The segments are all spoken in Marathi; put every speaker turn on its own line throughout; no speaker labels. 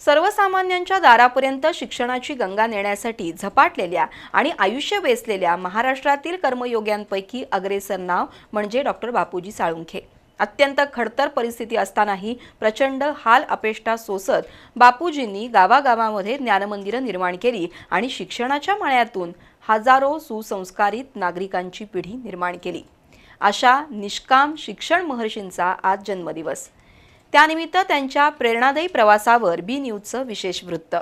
सर्वसामान्यांच्या दारापर्यंत शिक्षणाची गंगा नेण्यासाठी झपाटलेल्या आणि आयुष्य वेचलेल्या महाराष्ट्रातील कर्मयोग्यांपैकी अग्रेसर नाव म्हणजे डॉक्टर बापूजी साळुंखे. अत्यंत खडतर परिस्थिती असतानाही प्रचंड हाल अपेष्टा सोसत बापूजींनी गावागावामध्ये ज्ञानमंदिरं निर्माण केली आणि शिक्षणाच्या माळ्यातून हजारो सुसंस्कारित नागरिकांची पिढी निर्माण केली. अशा निष्काम शिक्षण महर्षींचा आज जन्मदिवस. त्यानिमित्त त्यांच्या प्रेरणादायी प्रवासावर बी न्यूजचं विशेष वृत्त.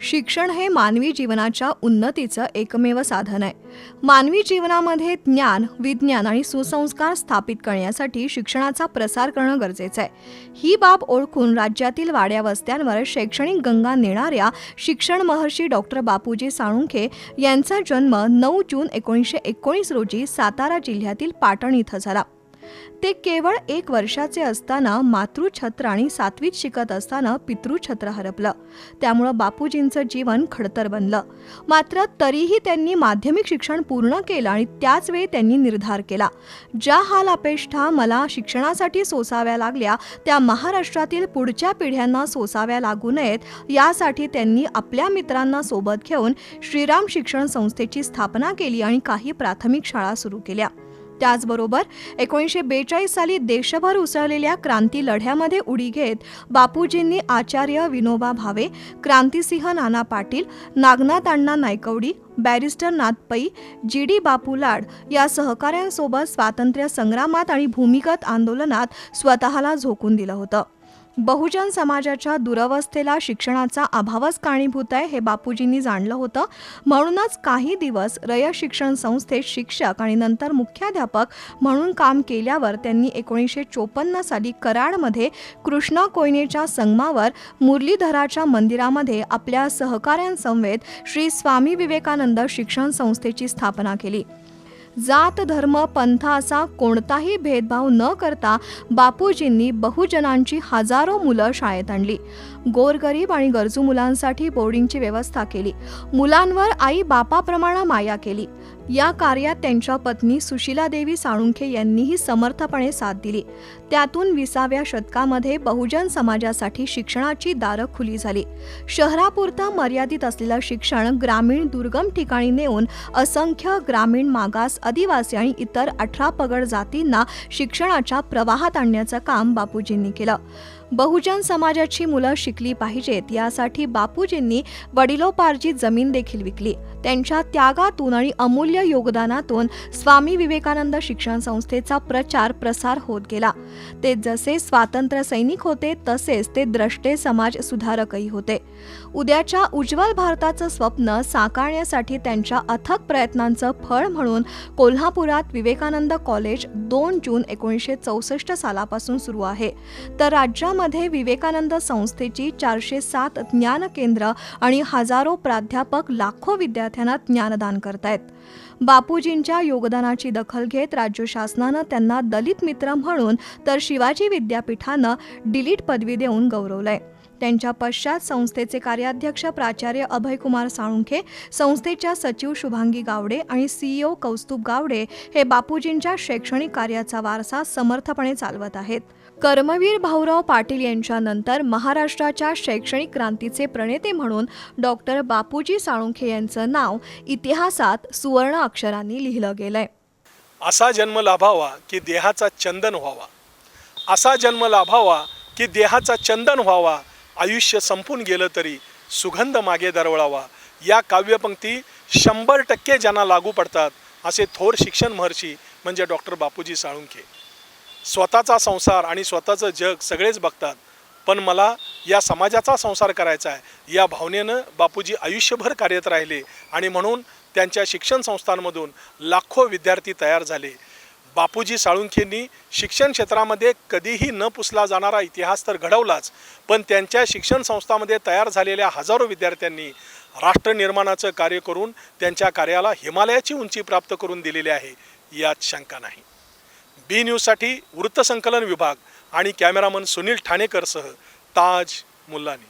शिक्षण हे मानवी जीवनाच्या उन्नतीचं एकमेव साधन आहे. मानवी जीवनामध्ये ज्ञान विज्ञान आणि सुसंस्कार स्थापित करण्यासाठी शिक्षणाचा प्रसार करणं गरजेचं आहे. ही बाब ओळखून राज्यातील वाड्या वस्त्यांवर शैक्षणिक गंगा नेणाऱ्या शिक्षण महर्षी डॉक्टर बापूजी साळुंखे यांचा जन्म नऊ जून एकोणीसशे एकोणीस रोजी सातारा जिल्ह्यातील पाटण इथं झाला. ते केवळ एक वर्षाचे असताना मातृछत्र आणि सातवीत शिकत असताना पितृछत्र हरपलं. त्यामुळं बापूजींचं जीवन खडतर बनलं. मात्र तरीही त्यांनी माध्यमिक शिक्षण पूर्ण केलं आणि त्याच वेळी त्यांनी निर्धार केला. ज्या हाल अपेष्टा मला शिक्षणासाठी सोसाव्या लागल्या त्या महाराष्ट्रातील पुढच्या पिढ्यांना सोसाव्या लागू नयेत यासाठी त्यांनी आपल्या मित्रांना सोबत घेऊन श्रीराम शिक्षण संस्थेची स्थापना केली आणि काही प्राथमिक शाळा सुरू केल्या. त्याचबरोबर एकोणीसशे बेचाळीस साली देशभर उसळलेल्या क्रांती लढ्यामध्ये उडी घेत बापूजींनी Acharya Vinoba Bhave Krantisinh Nana Patil Nagnath Anna Naikwadi barrister Nathpai G D Bapu Lad या सहकाऱ्यांसोबत स्वातंत्र्य संग्रामात आणि भूमिगत आंदोलनात स्वतःला झोकून दिलं होतं. बहुजन समाजाच्या दुरवस्थेला शिक्षणाचा अभावच कारणीभूत आहे हे बापूजींनी जाणलं होतं. म्हणूनच काही दिवस रय शिक्षण संस्थेत शिक्षक आणि नंतर मुख्याध्यापक म्हणून काम केल्यावर त्यांनी एकोणीसशे चोपन्न साली कराडमध्ये कृष्णा कोयनेच्या संगमावर मुरलीधराच्या मंदिरामध्ये आपल्या सहकाऱ्यांसमवेत श्री स्वामी विवेकानंद शिक्षण संस्थेची स्थापना केली. जात धर्म पंथ असा कोणताही भेदभाव न करता बापूजींनी बहुजनांची हजारो मुलं शाळेत आणली. गोरगरीब आणि गरजू मुलांसाठी बोर्डिंगची व्यवस्था केली. मुलांवर आई बापाप्रमाणे माया केली. या कार्यात त्यांच्या पत्नी सुशीला देवी साळुंखे यांनीही समर्थपणे साथ दिली. त्यातून विसाव्या शतकामध्ये बहुजन समाजासाठी शिक्षणाची दारं खुली झाली. शहरापुरतं मर्यादित असलेलं शिक्षण ग्रामीण दुर्गम ठिकाणी नेऊन असंख्य ग्रामीण मागास आदिवासी आणि इतर अठरा पगड जातींना शिक्षणाच्या प्रवाहात आणण्याचं काम बापूजींनी केलं. बहुजन समाजाची मुलं शिकली पाहिजेत. यासाठी बापूजींनी वडिलोपार्जित जमीन देखील विकली. त्यांच्या त्यागातून आणि अमूल्य योगदानातून स्वामी विवेकानंद शिक्षण संस्थेचा प्रचार प्रसार होत गेला. ते जसे स्वातंत्र्य सैनिक होते तसेच ते द्रष्टे समाज सुधारकही होते. उद्याच्या उज्ज्वल भारताचं स्वप्न साकारण्यासाठी त्यांच्या अथक प्रयत्नांचं फळ म्हणून कोल्हापुरात विवेकानंद कॉलेज दोन जून एकोणीसशे चौसष्ट सालापासून सुरू आहे. तर मध्ये विवेकानंद संस्थेची चारशे सात ज्ञान केंद्र आणि हजारो प्राध्यापक लाखो विद्यार्थ्यांना ज्ञानदान करतायत. बापूजींच्या योगदानाची दखल घेत राज्य शासनानं त्यांना दलित मित्र म्हणून तर शिवाजी विद्यापीठानं डिलीट पदवी देऊन गौरवलंय. त्यांच्या पश्चात संस्थेचे कार्याध्यक्ष प्राचार्य अभयकुमार साळुंखे संस्थेच्या सचिव शुभांगी गावडे आणि सीईओ कौस्तुभ गावडे हे बापूजींच्या शैक्षणिक कार्याचा वारसा समर्थपणे चालवत आहेत. कर्मवीर भाऊराव पाटील यांच्यानंतर महाराष्ट्राच्या शैक्षणिक क्रांतीचे प्रणेते म्हणून डॉक्टर बापूजी साळुंखे यांचं नाव इतिहासात सुवर्ण अक्षरांनी लिहिलं गेलंय.
असा जन्म लाभावा की देहाचा चंदन व्हावा. असा जन्म लाभावा की देहाचा चंदन व्हावा. आयुष्य संपून गेलं तरी सुगंध मागे दरवळावा. या काव्यपंक्ती शंभर टक्के ज्यांना लागू पडतात असे थोर शिक्षण महर्षी म्हणजे डॉक्टर बापूजी साळुंखे. स्वतःचा संसार आणि स्वतःचं जग सगळेच बघतात. पण मला या समाजाचा संसार करायचा आहे. या भावनेनं बापूजी आयुष्यभर कार्यरत राहिले आणि म्हणून त्यांच्या शिक्षण संस्थांमधून लाखो विद्यार्थी तयार झाले. बापूजी साळुंखेंनी शिक्षण क्षेत्रामध्ये कधीही न पुसला जाणारा इतिहास तर घडवलाच पण त्यांच्या शिक्षण संस्थामध्ये तयार झालेल्या हजारो विद्यार्थ्यांनी राष्ट्र निर्माणाचं कार्य करून त्यांच्या कार्याला हिमालयाची उंची प्राप्त करून दिलेली आहे. यात शंका नाही. बी न्यूजसाठी वृत्तसंकलन विभाग आणि कॅमेरामन सुनील ठाणेकरसह ताज मुल्लानी.